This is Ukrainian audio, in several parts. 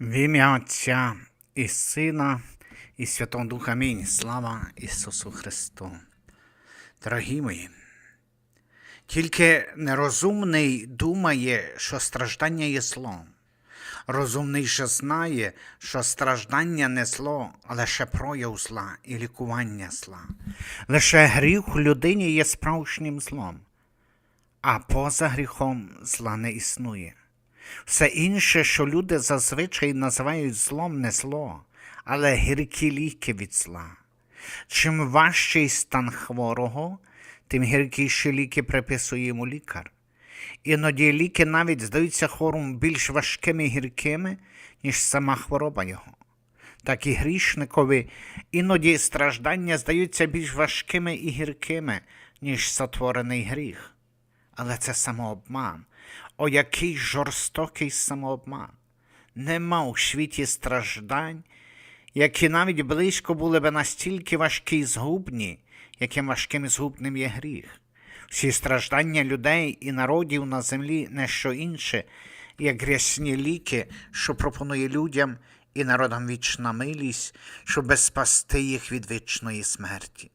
В ім'я Отця і Сина, і Святого Духа Амінь. Слава Ісусу Христу. Дорогі мої, тільки нерозумний думає, що страждання є зло. Розумний же знає, що страждання не зло, а лише прояв зла і лікування зла. Лише гріх людині є справжнім злом, а поза гріхом зла не існує. Все інше, що люди зазвичай називають злом, не зло, але гіркі ліки від зла. Чим важчий стан хворого, тим гіркіші ліки приписує йому лікар. Іноді ліки навіть здаються хворому більш важкими і гіркими, ніж сама хвороба його. Так і грішникові іноді страждання здаються більш важкими і гіркими, ніж сотворений гріх. Але це самообман. О, який жорстокий самообман. Нема у світі страждань, які навіть близько були би настільки важкі і згубні, яким важким і згубним є гріх. Всі страждання людей і народів на землі не що інше, як грязні ліки, що пропонує людям і народам вічна милість, щоб спасти їх від вічної смерті.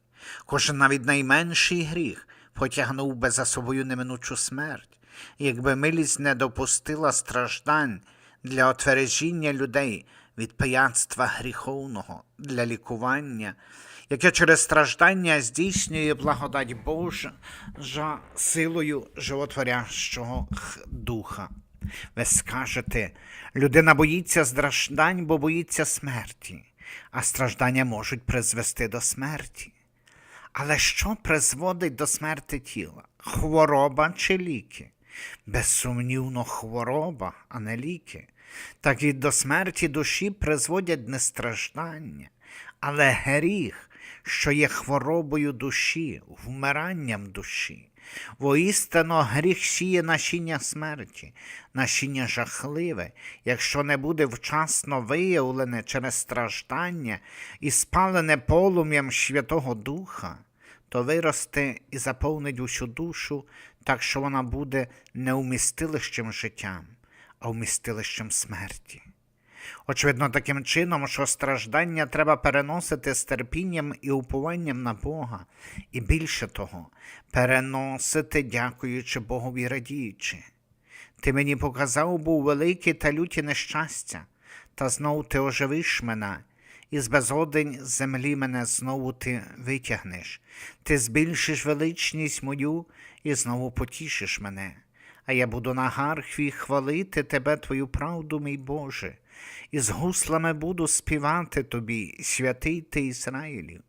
Кожен навіть найменший гріх потягнув би за собою неминучу смерть, якби милість не допустила страждань для отвережіння людей від пияцтва гріховного, для лікування, яке через страждання здійснює благодать Божа жа силою животворящого духа. Ви скажете, людина боїться страждань, бо боїться смерті, а страждання можуть призвести до смерті. Але що призводить до смерти тіла? Хвороба чи ліки? Безсумнівно, хвороба, а не ліки. Так і до смерті душі призводять не страждання, але гріх, що є хворобою душі, вмиранням душі. Воістину гріх сіє насіння смерті, насіння жахливе, якщо не буде вчасно виявлене через страждання і спалене полум'ям Святого Духа, то виросте і заповнить усю душу, так що вона буде не вмістилищем життям, а вмістилищем смерті. Очевидно, таким чином, що страждання треба переносити з терпінням і упованням на Бога, і більше того, переносити, дякуючи Богові радіючи. Ти мені показав був великі та люті нещастя, та знов ти оживиш мене, і з безодень землі мене знову ти витягнеш. Ти збільшиш величність мою і знову потішиш мене. А я буду на гархві хвалити тебе, твою правду, мій Боже, і з гуслами буду співати тобі, святий ти Ізраїлів.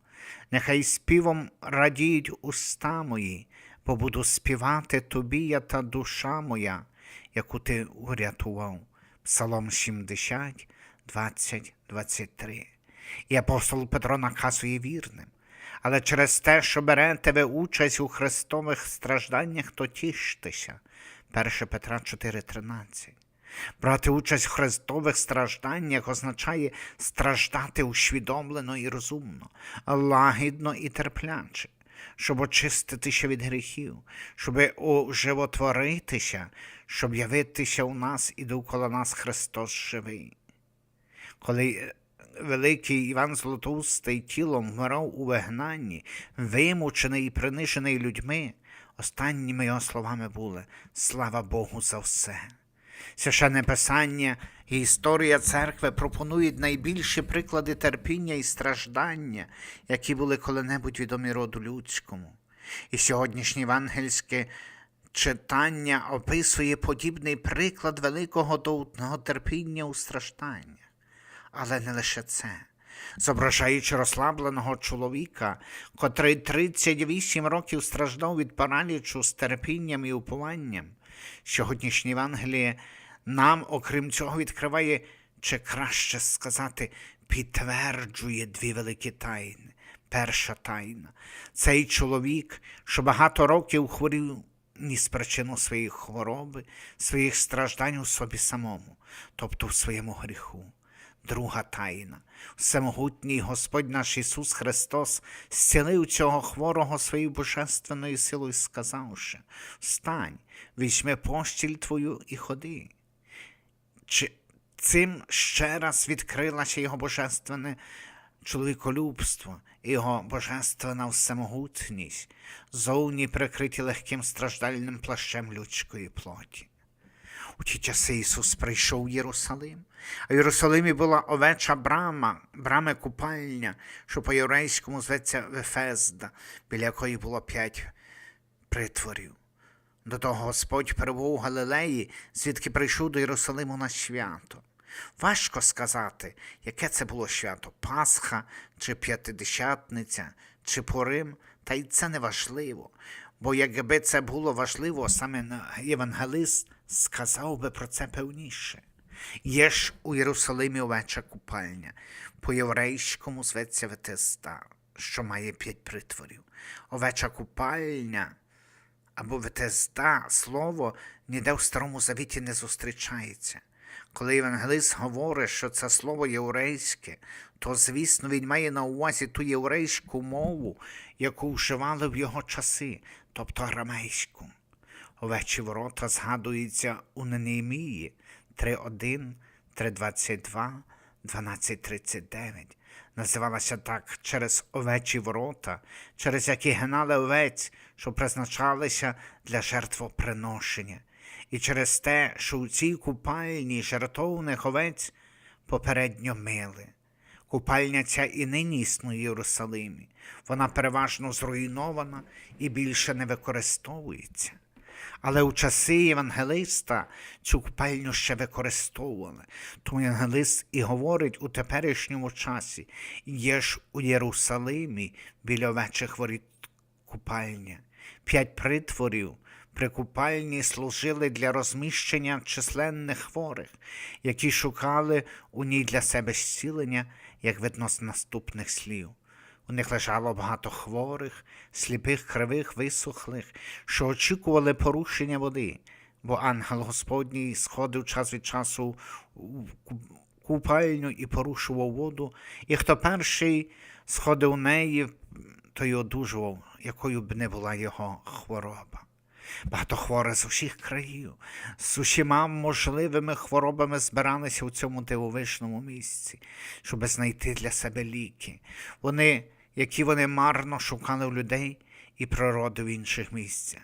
Нехай співом радіють уста мої, бо буду співати тобі я та душа моя, яку ти урятував. Псалом 70, 20, 23. І апостол Петро наказує вірним. Але через те, що берете ви участь у Христових стражданнях, то тіштеся. 1 Петра 4,13. Брати участь в Христових стражданнях означає страждати усвідомлено і розумно, лагідно і терпляче, щоб очиститися від гріхів, щоб оживотворитися, щоб явитися у нас і довкола нас Христос живий. Коли великий Іван Златоустий тілом вмирав у вигнанні, вимучений і принижений людьми, останніми його словами були Слава Богу за все. Священне Писання і історія церкви пропонують найбільші приклади терпіння і страждання, які були коли-небудь відомі роду людському. І сьогоднішнє євангельське читання описує подібний приклад великого доутного терпіння у стражданнях. Але не лише це. Зображаючи розслабленого чоловіка, котрий 38 років страждав від паралічу з терпінням і упованням, сьогоднішнє Євангеліє нам, окрім цього, відкриває, чи краще сказати, підтверджує дві великі тайни. Перша тайна цей чоловік, що багато років хворів ні з причину своєї хвороби, своїх страждань у собі самому, тобто в своєму гріху. Друга тайна. Всемогутній Господь наш Ісус Христос зцілив цього хворого своєю божественною силою, сказавши: Встань, візьми постіль твою і ходи. Чи Цим ще раз відкрилося його божественне чоловіколюбство, його божественна всемогутність, зовні прикриті легким страждальним плащем людської плоті. У ті часи Ісус прийшов в Єрусалим, а в Єрусалимі була овеча брама, брами купальня, що по-єврейському зветься Вефезда, біля якої було п'ять притворів. До того Господь перебув у Галилеї, звідки прийшов до Єрусалиму на свято. Важко сказати, яке це було свято Пасха, чи П'ятидесятниця, чи Порим, та й це не важливо. Бо якби це було важливо, саме євангелист сказав би про це певніше. Є ж у Єрусалимі овеча купальня, по-єврейському зветься Ветеста, що має п'ять притворів. Овеча купальня або Ветезда слово ніде в Старому Завіті не зустрічається. Коли євангелист говорить, що це слово єврейське, то, звісно, він має на увазі ту єврейську мову, яку вживали в його часи, тобто арамейську. Овечі ворота згадуються у Ненемії 3.1, 3.22, 12.39. Називалася так через овечі ворота, через які гнали овець, що призначалися для жертвоприношення, і через те, що у цій купальні жертовних овець попередньо мили. Купальня ця і нині існує в Єрусалимі. Вона переважно зруйнована і більше не використовується. Але у часи Євангелиста цю купальню ще використовували. Тому Євангелист і говорить у теперішньому часі є ж у Єрусалимі біля овечих воріт купальня. П'ять притворів при купальні служили для розміщення численних хворих, які шукали у ній для себе зцілення, як видно з наступних слів. У них лежало багато хворих, сліпих, кривих, висохлих, що очікували порушення води, бо ангел Господній сходив час від часу у купальню і порушував воду, і хто перший сходив у неї, той одужував, якою б не була його хвороба. Багато хворих з усіх країв, з усіма можливими хворобами збиралися у цьому дивовижному місці, щоб знайти для себе ліки. Вони, які вони марно шукали в людей і природи в інших місцях.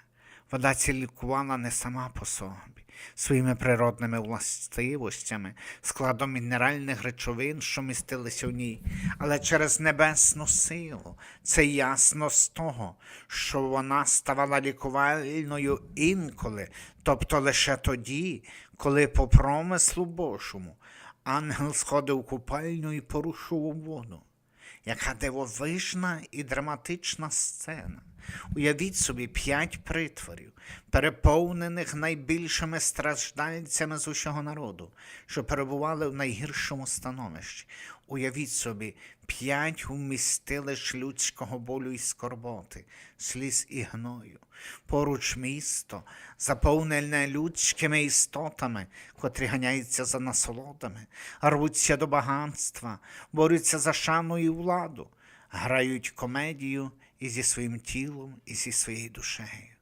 Вода ці лікувала не сама по собі, своїми природними властивостями, складом мінеральних речовин, що містилися в ній, але через небесну силу. Це ясно з того, що вона ставала лікувальною інколи, тобто лише тоді, коли по промислу Божому ангел сходив у купальню і порушував воду. Яка дивовижна і драматична сцена. Уявіть собі п'ять притворів, переповнених найбільшими страждальцями з усього народу, що перебували в найгіршому становищі. Уявіть собі, п'ять вмістилищ людського болю і скорботи, сліз і гною. Поруч місто, заповнене людськими істотами, котрі ганяються за насолодами, рвуться до багатства, борються за шану і владу, грають комедію і зі своїм тілом, і зі своєю душею.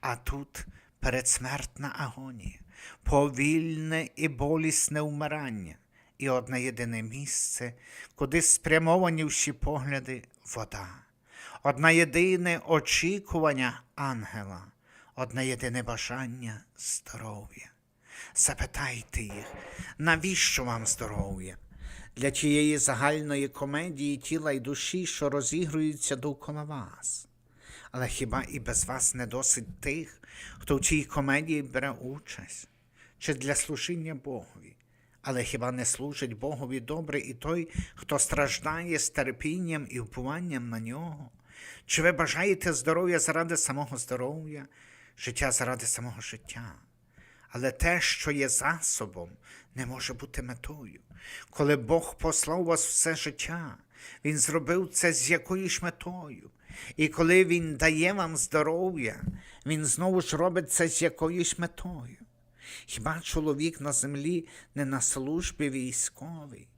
А тут передсмертна агонія, повільне і болісне вмирання, і одне єдине місце, куди спрямовані всі погляди вода, одне єдине очікування ангела, одне єдине бажання здоров'я. Запитайте їх, навіщо вам здоров'я? Для тієї загальної комедії тіла і душі, що розігруються довкола вас. Але хіба і без вас не досить тих, хто в цій комедії бере участь, чи для служіння Богові? Але хіба не служить Богові добре і той, хто страждає з терпінням і впуванням на нього? Чи ви бажаєте здоров'я заради самого здоров'я, життя заради самого життя? Але те, що є засобом, не може бути метою. Коли Бог послав вас все життя, Він зробив це з якоюсь метою. І коли Він дає вам здоров'я, Він знову ж робить це з якоюсь метою. Хіба чоловік на землі не на службі військовій,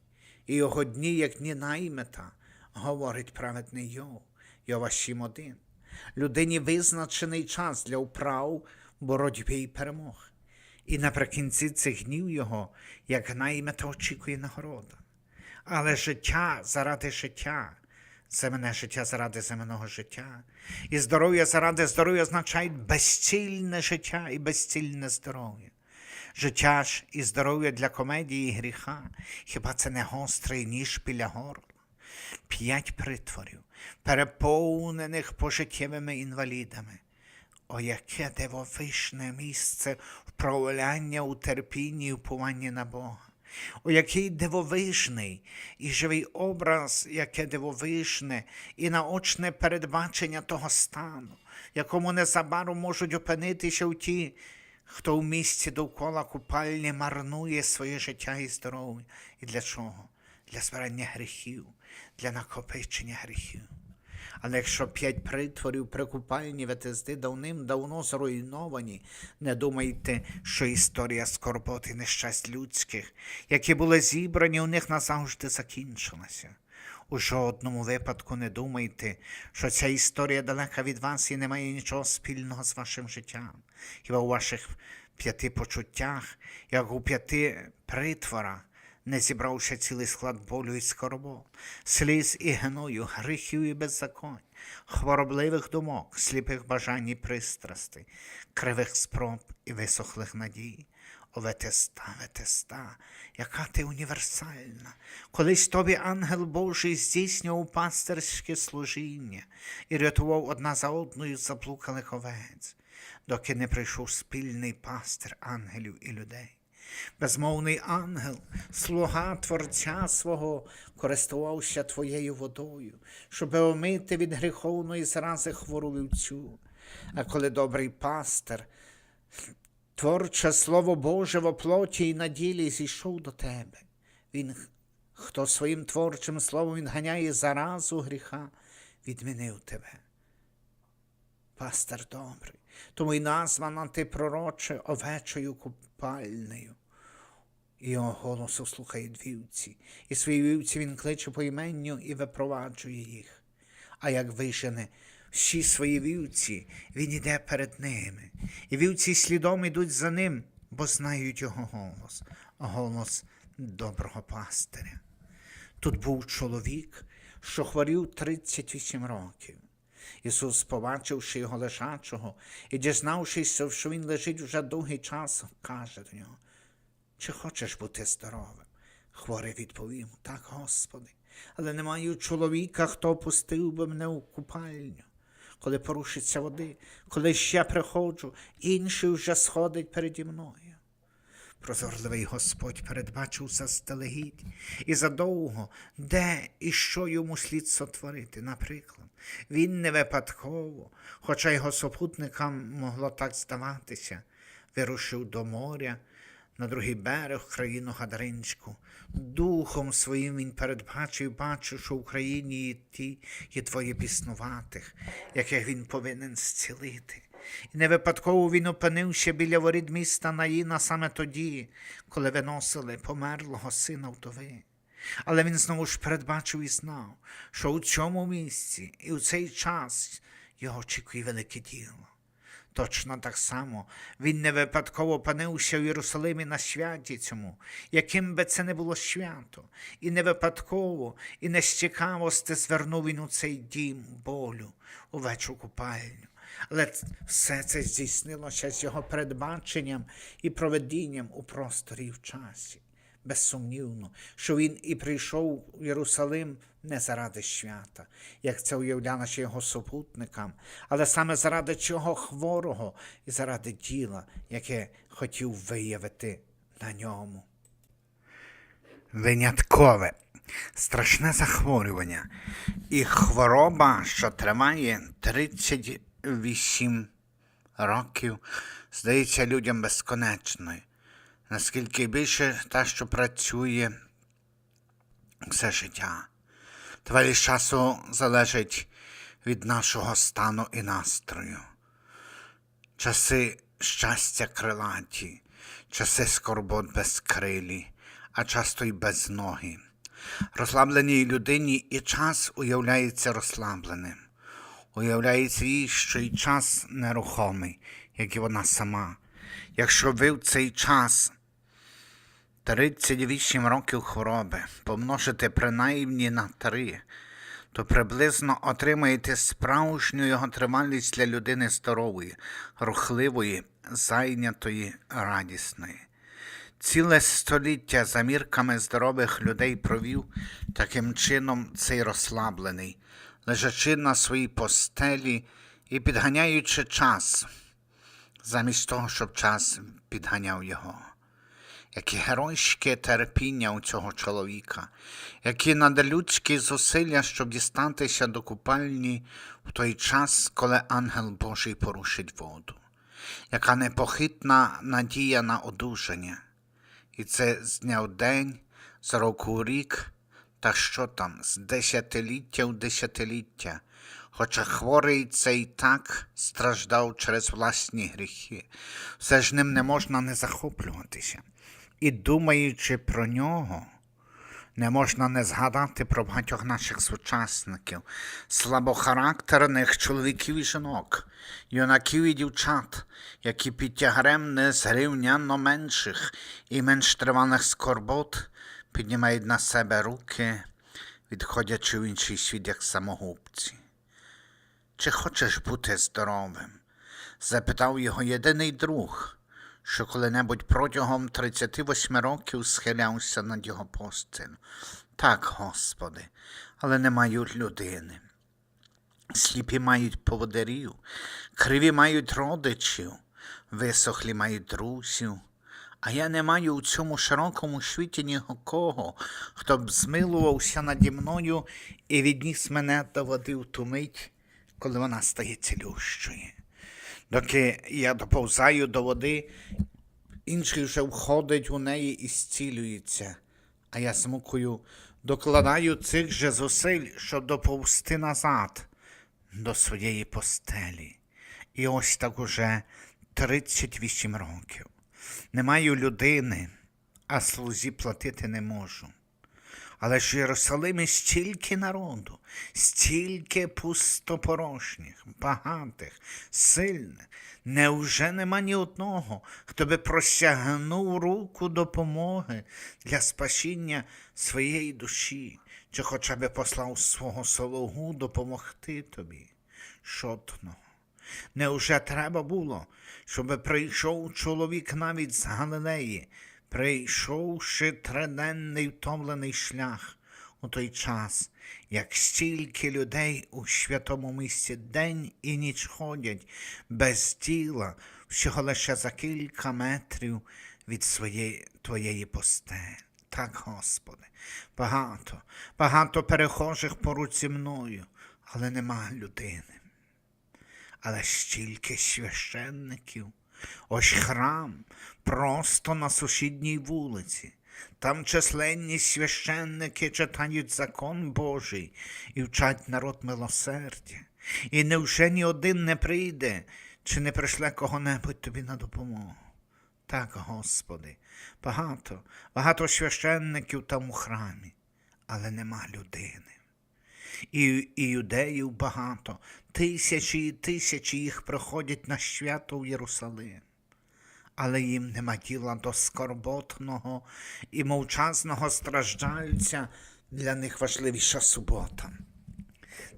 і його дні, як дні наймета, говорить праведний Йов, Йова 7.1. Людині визначений час для вправ, боротьби і перемог. І наприкінці цих днів його, як наймета очікує нагорода. Але життя заради життя, земне життя заради земного життя, і здоров'я заради здоров'я означають безцільне життя і безцільне здоров'я. Життя ж і здоров'я для комедії і гріха, хіба це не гострий ніж біля горла? П'ять притворів, переповнених пожиттєвими інвалідами. О, яке дивовишне місце вправляння у терпінні і впуванні на Бога. О, який дивовижний і живий образ, яке дивовижне і наочне передбачення того стану, якому незабаром можуть опинитися у ті, хто в місці довкола купальні марнує своє життя і здоров'я. І для чого? Для збирання гріхів, для накопичення гріхів. Але якщо п'ять притворів при купальні Ветезди давним-давно зруйновані, не думайте, що історія скорбот і нещасть людських, які були зібрані у них назавжди закінчилася. У жодному випадку не думайте, що ця історія далека від вас і не має нічого спільного з вашим життям. Хіба у ваших п'яти почуттях, як у п'яти притворах, не зібравши цілий склад болю і скорбот, сліз і гною, гріхів і беззаконь, хворобливих думок, сліпих бажань і пристрастей, кривих спроб і висохлих надій. О, ветеста, ветеста, яка ти універсальна. Колись тобі ангел Божий здійснював пастирське служіння і рятував одна за одною заблуканих овець, доки не прийшов спільний пастир ангелів і людей. Безмовний ангел, слуга Творця свого, користувався твоєю водою, щоб омити від гріховної зрази хвору вівцю. А коли добрий пастир, творче Слово Боже в плоті і на ділі зійшов до тебе, він, хто своїм творчим словом відганяє заразу гріха, відмінив тебе. Пастир добрий, тому й названа ти пророче овечою купальнею. Його голосу слухають вівці, і свої вівці він кличе по іменню і випроваджує їх. А як вижене всі свої вівці, він іде перед ними, і вівці слідом ідуть за ним, бо знають його голос, голос доброго пастиря. Тут був чоловік, що хворів 38 років. Ісус, побачивши його лежачого і дізнавшись, що він лежить вже довгий час, каже до нього, чи хочеш бути здоровим? Хворий відповів, так, Господи, але не маю чоловіка, хто пустив би мене у купальню. Коли порушиться води, коли ще приходжу, інший вже сходить переді мною. Прозорливий Господь передбачив заздалегідь і задовго, де і що йому слід сотворити. Наприклад, він не випадково, хоча його супутникам могло так здаватися, вирушив до моря на другий берег країну Гадаринську. Духом своїм він передбачив, бачив, що в Україні є ті є двоє біснуватих, яких він повинен зцілити. І не випадково він опинився біля воріт міста Наїна саме тоді, коли виносили померлого сина вдови. Але він знову ж передбачив і знав, що у цьому місці і у цей час його очікує велике діло. Точно так само він не випадково опинився в Єрусалимі на святі цьому, яким би це не було свято, і не випадково, і не з цікавості звернув він у цей дім болю, увечу купальню. Але все це здійснилося з його передбаченням і проведінням у просторі в часі. Безсумнівно, що він і прийшов в Єрусалим не заради свята, як це уявлялося його супутникам, але саме заради чого хворого і заради діла, яке хотів виявити на ньому. Виняткове, страшне захворювання. І хвороба, що триває 38 років, здається людям безконечною наскільки більше та, що працює все життя. Тривалість часу залежить від нашого стану і настрою. Часи щастя крилаті, часи скорбот безкрилі, а часто й без ноги. Розслабленій людині і час уявляється розслабленим. Уявляється їй, що й час нерухомий, як і вона сама Якщо ви в цей час 38 років хвороби помножите принаймні на 3, то приблизно отримаєте справжню його тривалість для людини здорової, рухливої, зайнятої, радісної. Ціле століття за мірками здорових людей провів таким чином цей розслаблений, лежачи на своїй постелі і підганяючи час, замість того, щоб час підганяв його. Яке геройське терпіння у цього чоловіка, які надлюдські зусилля, щоб дістатися до купальні в той час, коли ангел Божий порушить воду, яка непохитна надія на одужання. І це з дня в день, з року в рік, та що там, з десятиліття в десятиліття. Хоча хворий цей так страждав через власні гріхи, все ж ним не можна не захоплюватися. І думаючи про нього, не можна не згадати про багатьох наших сучасників, слабохарактерних чоловіків і жінок, юнаків і дівчат, які під тягарем незрівнянно менших і менш тривалих скорбот піднімають на себе руки, відходячи в інший світ як самогубці. Чи хочеш бути здоровим? запитав його єдиний друг, що коли-небудь протягом 38 років схилявся над його постелю. Так, Господи, але не мають людини. Сліпі мають поводирів, криві мають родичів, висохлі мають друзів. А я не маю у цьому широкому світі нікого, хто б змилувався наді мною і відніс мене до води в ту мить, коли вона стає цілющою. Доки я доповзаю до води, інший вже входить у неї і зцілюється, а я смукою докладаю цих же зусиль, щоб доповзти назад до своєї постелі. І ось так уже 38 років. Не маю людини, а слузі платити не можу. Але ж в Єрусалимі стільки народу, стільки пустопорошніх, багатих, сильних. Неуже нема ні одного, хто би простягнув руку допомоги для спасіння своєї душі, чи хоча б послав свого слугу допомогти тобі. Шотного. Неуже треба було, щоб прийшов чоловік навіть з Галилеї, прийшовши триденний втомлений шлях у той час, як стільки людей у святому місці день і ніч ходять без тіла, всього лише за кілька метрів від своєї твоєї постелі. Так, Господи, багато, багато перехожих поруч зі мною, але нема людини але стільки священників. Ось храм просто на сусідній вулиці. Там численні священники читають закон Божий і вчать народ милосердя. І невже ні один не прийде, чи не прийшле кого-небудь тобі на допомогу? Так, Господи, багато, багато священників там у храмі, але нема людини і, і юдеїв багато, тисячі і тисячі їх приходять на свято в Єрусалим. Але їм нема діла до скорботного і мовчазного страждальця, для них важливіша субота.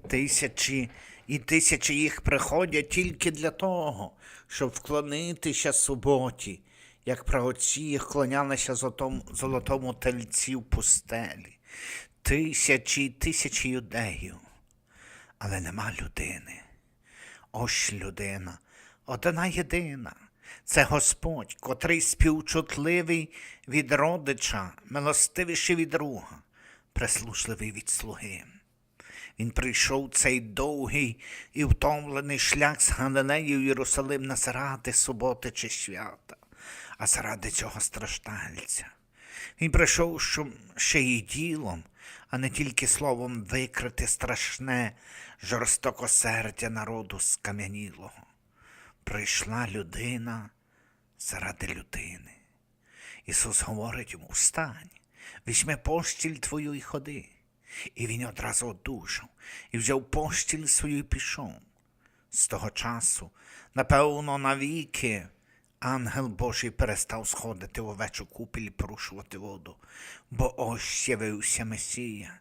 Тисячі і тисячі їх приходять тільки для того, щоб вклонитися суботі, як праотці їх клонялися золотому, золотому тельці в пустелі тисячі й тисячі юдеїв, але нема людини. Ось людина, одна єдина. Це Господь, котрий співчутливий від родича, милостивіший від друга, прислушливий від слуги. Він прийшов цей довгий і втомлений шлях з Галилеї в Єрусалим не заради суботи чи свята, а заради цього страждальця. Він прийшов щоб ще й ділом, а не тільки словом викрити страшне жорстокосердя народу скам'янілого. Прийшла людина заради людини. Ісус говорить йому встань, візьми постіль твою і ходи. І він одразу одужав і взяв постіль свою і пішов. З того часу, напевно, навіки, ангел Божий перестав сходити в овечу купіль і порушувати воду, бо ось з'явився Месія,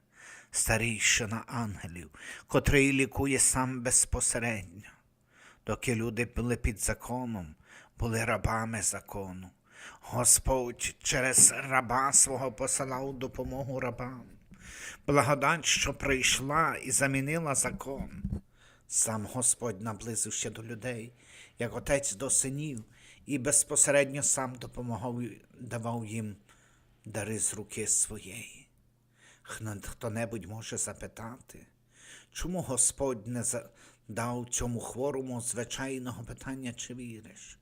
старійшина ангелів, котрий лікує сам безпосередньо. Доки люди були під законом, були рабами закону. Господь через раба свого посилав допомогу рабам. Благодать, що прийшла і замінила закон. Сам Господь наблизився до людей, як отець до синів, і безпосередньо сам допомагав давав їм дари з руки своєї. Хто-небудь може запитати, чому Господь не дав цьому хворому звичайного питання, чи віриш?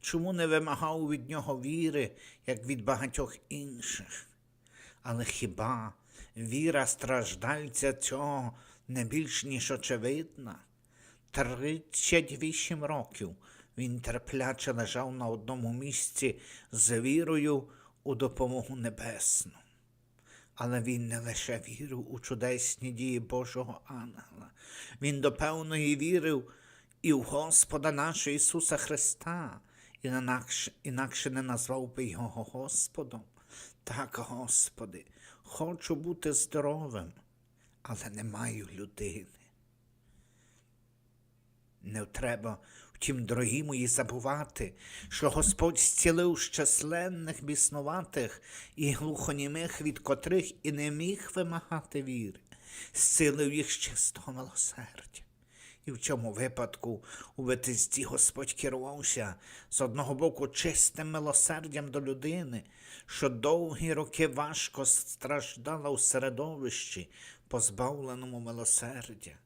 Чому не вимагав від нього віри, як від багатьох інших? Але хіба віра страждальця цього не більш ніж очевидна? Тридцять вісім років він терпляче лежав на одному місці з вірою у допомогу небесну. Але він не лише вірив у чудесні дії Божого ангела, він до певної вірив і в Господа нашого Ісуса Христа, інакше, інакше не назвав би його Господом. Так, Господи, хочу бути здоровим, але не маю людини. Не треба, втім, дорогі мої, забувати, що Господь зцілив з численних біснуватих і глухонімих, від котрих і не міг вимагати віри, зцілив їх з чистого милосердя. І в цьому випадку у витизді Господь керувався з одного боку чистим милосердям до людини, що довгі роки важко страждала у середовищі, позбавленому милосердя.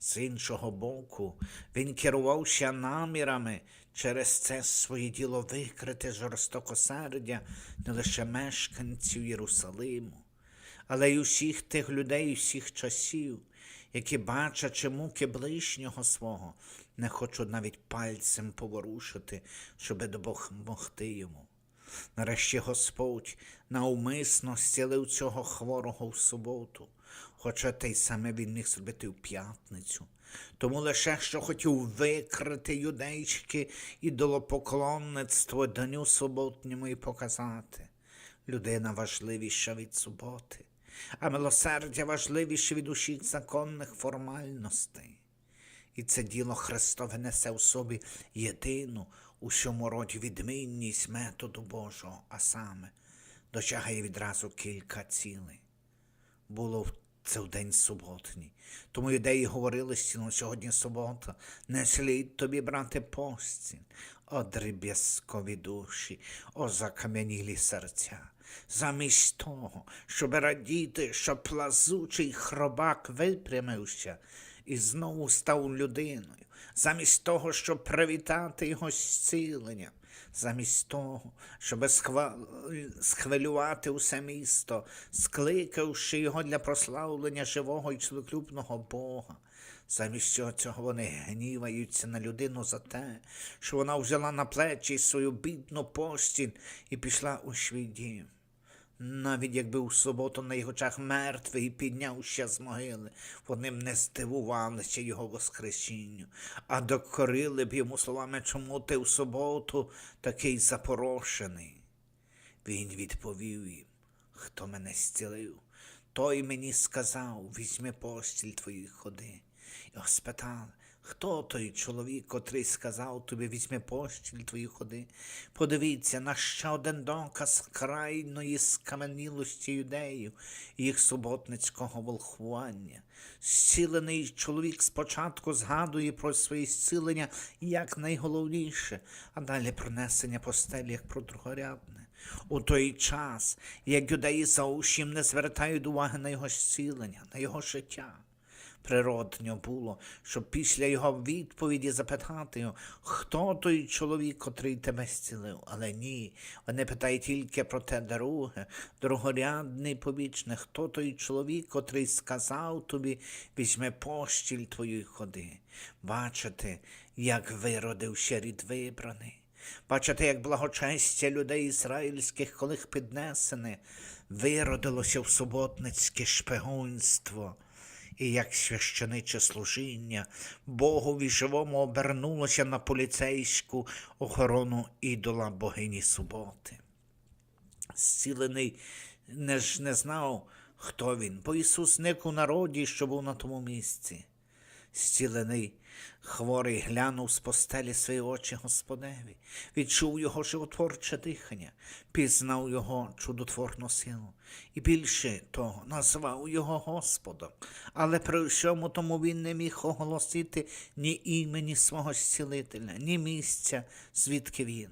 З іншого боку, він керувався намірами через це своє діло викрити жорстокосердя не лише мешканців Єрусалиму, але й усіх тих людей усіх часів, які, бачачи муки ближнього свого, не хочуть навіть пальцем поворушити, щоби допомогти йому. Нарешті Господь навмисно зцілив цього хворого в суботу, хоча те й саме він міг зробити в п'ятницю. Тому лише що хотів викрити юдейське ідолопоклонництво дню суботньому і показати. Людина важливіша від суботи, а милосердя важливіше від усіх законних формальностей. І це діло Христове несе в собі єдину у всьому роді відмінність методу Божого, а саме досягає відразу кілька цілей. Було в- це в день суботній. Тому юдеї говорили стіну сьогодні субота, не слід тобі брати постіль, о дріб'язкові душі, о закам'янілі серця. Замість того, щоб радіти, що плазучий хробак випрямився і знову став людиною, замість того, щоб привітати його зціленням, замість того, щоб схвилювати усе місто, скликавши його для прославлення живого і чоловіклюбного Бога. Замість цього цього вони гніваються на людину за те, що вона взяла на плечі свою бідну постіль і пішла у свій дім. Навіть якби у суботу на їх очах мертвий піднявся з могили, вони б не здивувалися його воскресінню, а докорили б йому словами, чому ти в суботу такий запорошений. Він відповів їм, хто мене зцілив, той мені сказав, візьми постіль твої ходи. Його спитали, хто той чоловік, котрий сказав тобі, візьми постіль твої ходи. Подивіться на ще один доказ крайної скаменілості юдеїв і їх суботницького волхвування. Зцілений чоловік спочатку згадує про своє зцілення як найголовніше, а далі пронесення постелі як про другорядне. У той час, як юдеї зовсім не звертають уваги на його зцілення, на його життя. Природньо було, щоб після його відповіді запитати хто той чоловік, котрий тебе зцілив. Але ні, вони питають тільки про те друге, другорядний побічне, хто той чоловік, котрий сказав тобі, візьми постіль твою ходи. Бачите, як виродився рід вибраний. Бачите, як благочестя людей ізраїльських, коли їх піднесене, виродилося в суботницьке шпигунство. І як священиче служіння Богові живому обернулося на поліцейську охорону ідола богині суботи. Зцілений не ж не знав, хто він, бо Ісус ник у народі, що був на тому місці. Зцілений хворий глянув з постелі свої очі Господеві, відчув його животворче дихання, пізнав його чудотворну силу і більше того назвав його Господом. Але при всьому тому він не міг оголосити ні імені свого зцілителя, ні місця, звідки він.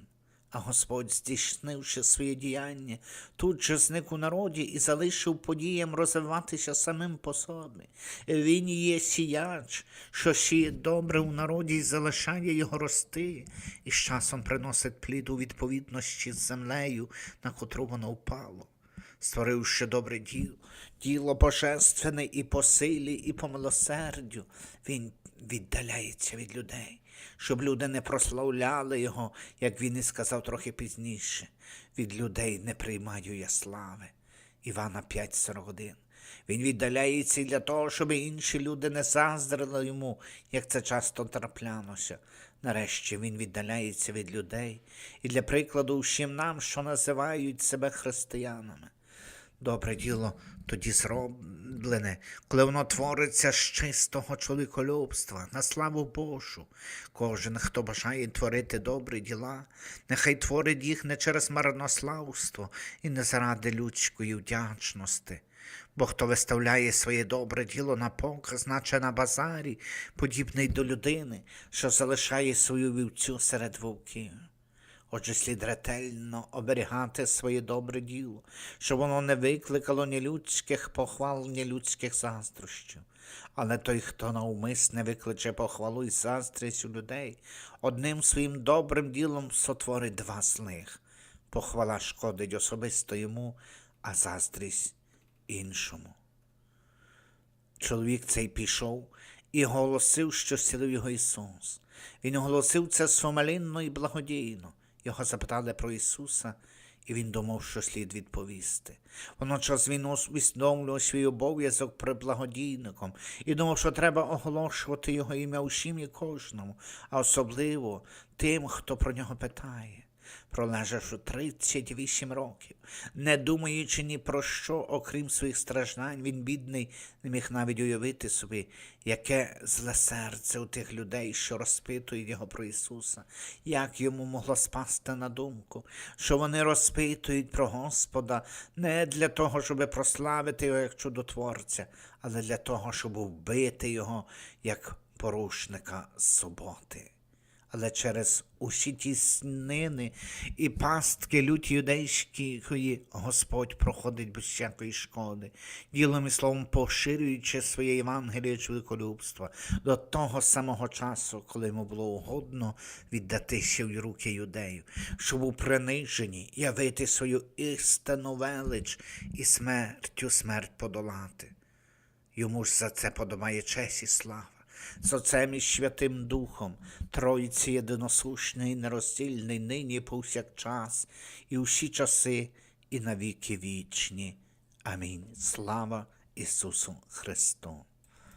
А Господь, здійснивши своє діяння, тут же зник у народі і залишив подіям розвиватися самим по собі. Він є сіяч, що сіє добре у народі і залишає його рости, і з часом приносить плід у відповідності з землею, на котру воно впало. Створивши добре діло, діло божественне і по силі, і по милосердю, він віддаляється від людей, щоб люди не прославляли його, як він і сказав трохи пізніше. Від людей не приймаю я слави. Івана 5,41. Він віддаляється для того, щоб інші люди не заздрили йому, як це часто траплялося. Нарешті він віддаляється від людей і для прикладу всім нам, що називають себе християнами. Добре діло тоді зроблене, коли воно твориться з чистого чоловіколюбства, на славу Божу. Кожен, хто бажає творити добрі діла, нехай творить їх не через марнославство і не заради людської вдячності. Бо хто виставляє своє добре діло на показ, наче на базарі, подібний до людини, що залишає свою вівцю серед вовків. Отже, слід ретельно оберігати своє добре діло, щоб воно не викликало ні людських похвал, ні людських заздрощів. Але той, хто навмисне викличе похвалу і заздрість у людей, одним своїм добрим ділом сотворить два злих. Похвала шкодить особисто йому, а заздрість іншому. Чоловік цей пішов і оголосив, що зцілив його Ісус. Він оголосив це сумлінно і благодійно. Його запитали про Ісуса, і він думав, що слід відповісти. Водночас він усвідомлював свій обов'язок при благодійником і думав, що треба оголошувати його ім'я усім і кожному, а особливо тим, хто про нього питає. Пролежавши 38 років, не думаючи ні про що, окрім своїх страждань, він, бідний, не міг навіть уявити собі, яке зле серце у тих людей, що розпитують його про Ісуса, як йому могло спасти на думку, що вони розпитують про Господа не для того, щоб прославити його як чудотворця, але для того, щоб вбити його як порушника суботи але через усі ті снини і пастки люті юдейської Господь проходить без всякої шкоди, ділом і словом поширюючи своє Євангеліє чоловіколюбства до того самого часу, коли йому було угодно віддатися в руки юдеїв, щоб у приниженні явити свою істинну велич і смертю смерть подолати. Йому ж за це подобає честь і слава з Отцем і Святим Духом, Троїці єдиносушний, нероздільний, нині повсякчас, і усі часи, і навіки вічні. Амінь. Слава Ісусу Христу!